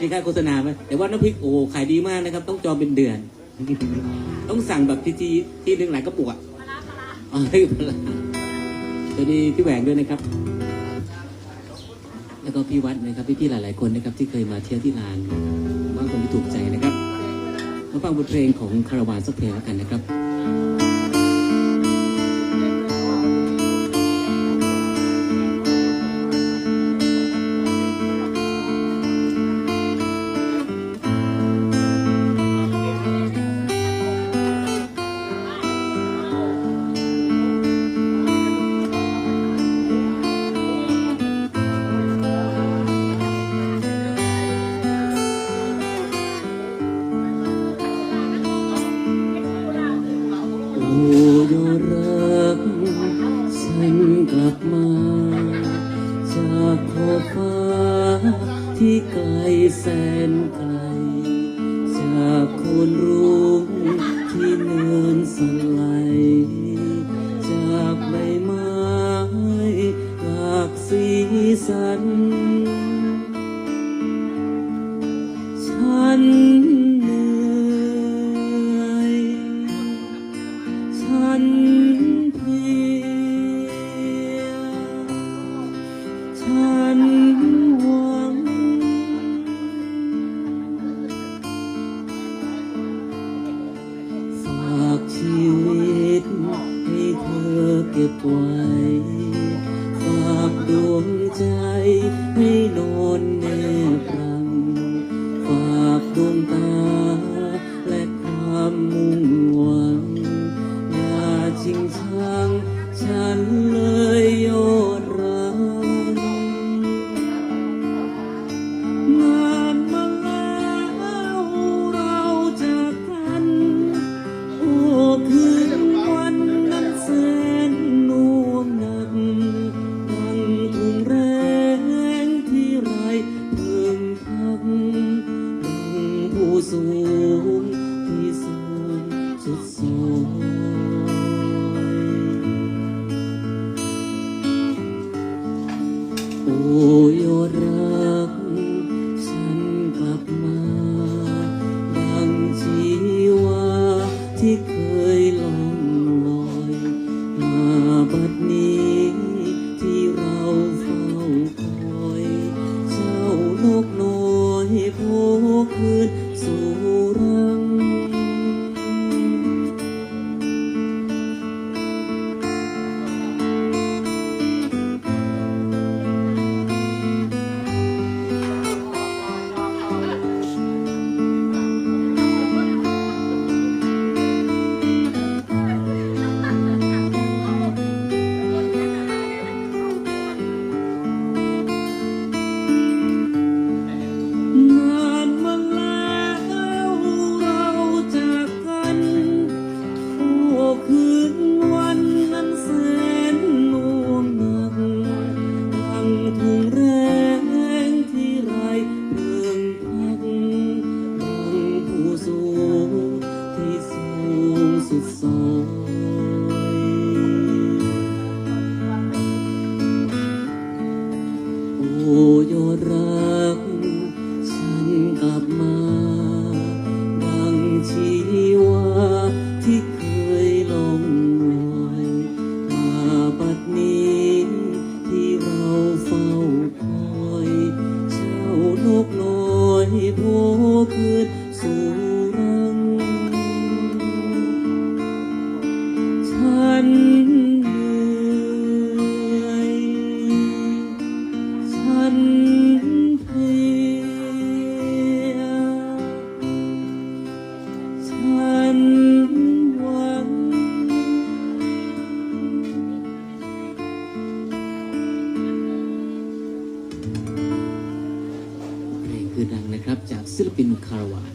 มีค่าโฆษณาไหมแต่ว่าน้ำพริกโอ้ขายดีมากนะครับ ต้องจองเป็นเดือน ต้องสั่งแบบทีทีที่หนึ่งหลายกระปุกอะอ๋อให้ปลาสวัสดีพี่แหวงด้วยนะครับ แล้วก็พี่วัดนะครับพี่ๆหลาย ๆคนนะครับ ที่เคยมาเที่ยวที่ร้านว่าคนที่ถูกใจนะครับมาฟังบทเพลงของคาราวานสักเพลงแล้วกันนะครับ ดรักฉันกลับมา จากขอบฟ้าที่ไกลแสนไกล จากคนรุ้งที่เนินสลด์จากใบไม้หลากสีสัน บไว้ฝากดวงใจให้นอนแนบรังฝากดวงตา สูงที่สูงสุดสูงโอ้ยรักฉันกลับมา ดังชีวาที่ รัก ฉันกลับมา ดังชีวาที่เคยลองลอยมาบัดนี้ที่เราเฝ้าคอยเจ้านกน้อยโผคืนสู่รัง ฉัน เพล